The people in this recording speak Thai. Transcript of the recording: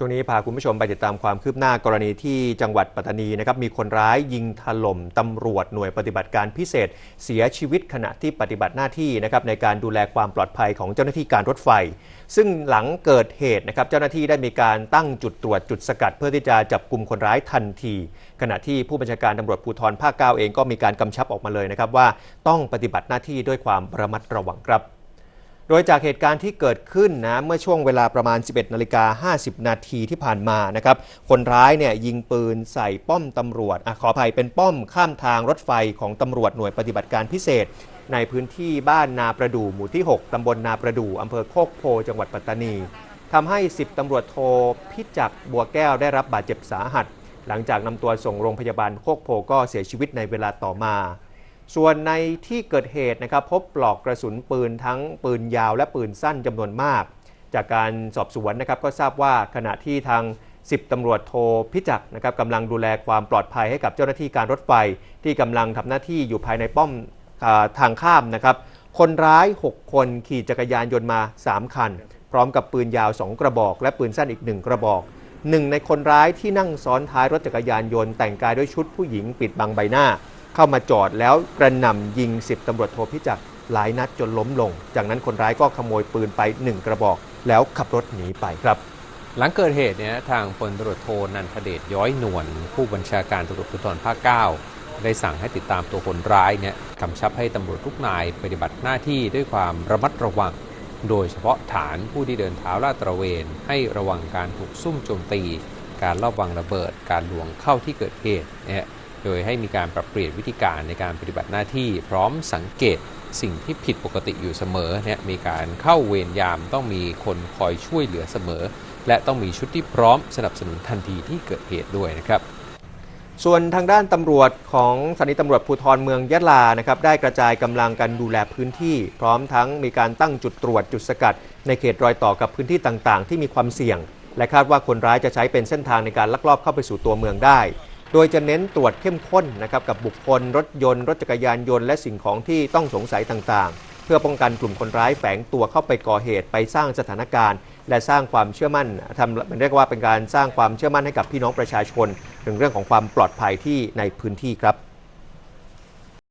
ช่วงนี้พาคุณผู้ชมไปติดตามความคืบหน้ากรณีที่จังหวัดปัตตานีนะครับมีคนร้ายยิงถล่มตำรวจหน่วยปฏิบัติการพิเศษ เสียชีวิตขณะที่ปฏิบัติหน้าที่นะครับในการดูแลความปลอดภัยของเจ้าหน้าที่การรถไฟ ซึ่งหลังเกิดเหตุนะครับเจ้าหน้าที่ได้มีการตั้งจุดตรวจจุดสกัด เพื่อที่จะจับกลุ่มคนร้ายทันที ขณะที่ผู้บัญชาการตำรวจภูธรภาค 9 เองก็มีการกำชับออกมาเลยนะครับว่าต้องปฏิบัติหน้าที่ด้วยความระมัดระวังครับ โดยจากเหตุการณ์ที่เกิดขึ้นนะเมื่อช่วงเวลาประมาณ 11นาฬิกา50 นาทีที่ผ่านมานะครับคนร้ายเนี่ยยิงปืนใส่ป้อมตำรวจอขออภัยเป็นป้อมข้ามทางรถไฟของตำรวจหน่วยปฏิบัติการพิเศษ ในพื้นที่บ้านนาประดู่หมู่ที่ 6 ตำบลนาประดู่อำเภอโคกโพจังหวัดปัตตานีทำให้ 10ตำรวจโทพิจักบัวแก้วได้รับบาดเจ็บสาหัส หลังจากนำตัวส่งโรงพยาบาลโคกโพก็เสียชีวิตในเวลาต่อมา ส่วนในที่เกิดเหตุนะครับพบปลอกกระสุนปืนทั้งปืนยาวและปืนสั้นจำนวนมาก จากการสอบสวนนะครับก็ทราบว่าขณะที่ทาง 10ตำรวจโทพิจักนะครับกำลังดูแลความปลอดภัยให้กับเจ้าหน้าที่การรถไฟ ที่กำลังทำหน้าที่อยู่ภายในป้อมอทางข้ามนะครับคนร้าย 6 คนขี่จักรยานยนต์มา 3 คัน พร้อมกับปืนยาว 2 กระบอก และปืนสั้นอีก 1 กระบอกหนึ่งในคนร้ายที่นั่งซ้อนท้ายรถจักรยานยนต์แต่งกายด้วยชุดผู้หญิงปิดบังใบหน้า เข้ามาจอดแล้วกระหน่ำยิง 10ตำรวจโทพิจักรหลายนัดจนล้มลง จากนั้นคนร้ายก็ขโมยปืนไป 1 กระบอก แล้วขับรถหนีไปครับ หลังเกิดเหตุเนี่ยทางพลตำรวจโทนันทเดชย้อยนวลผู้บัญชาการตำรวจภูธรภาค9ได้สั่งให้ติดตามตัวคนร้ายเนี่ยกำชับให้ตำรวจทุกนายปฏิบัติหน้าที่ด้วยความระมัดระวัง โดยเฉพาะฐานผู้ที่เดินเท้าลาดตระเวน ให้ระวังการถูกซุ่มโจมตี การลอบวางระเบิด การลวงเข้าที่เกิดเหตุเนี่ย โดยให้มีการปรับเปลี่ยนวิธีการในการปฏิบัติหน้าที่พร้อมสังเกตสิ่งที่ผิดปกติอยู่เสมอเนี่ยมีการเข้าเวรยามต้องมีคนคอยช่วยเหลือเสมอ และต้องมีชุดที่พร้อมสนับสนุนทันทีที่เกิดเหตุด้วยนะครับส่วนทางด้านตำรวจของสถานีตำรวจภูธรเมืองยะลานะครับได้กระจายกำลังกันดูแลพื้นที่ พร้อมทั้งมีการตั้งจุดตรวจจุดสกัด ในเขตรอยต่อกับพื้นที่ต่างๆ ที่มีความเสี่ยง และคาดว่าคนร้ายจะใช้เป็นเส้นทางในการลักลอบเข้าไปสู่ตัวเมืองได้ โดยจะเน้นตรวจเข้มข้นนะครับกับบุคคลรถยนต์ รถจักรยานยนต์และสิ่งของที่ต้องสงสัยต่างๆ เพื่อป้องกันกลุ่มคนร้ายแฝงตัวเข้าไปก่อเหตุไปสร้างสถานการณ์ และสร้างความเชื่อมั่นทำเรียกว่าเป็นการสร้างความเชื่อมั่นให้กับพี่น้องประชาชน ถึงเรื่องของความปลอดภัยที่ในพื้นที่ครับ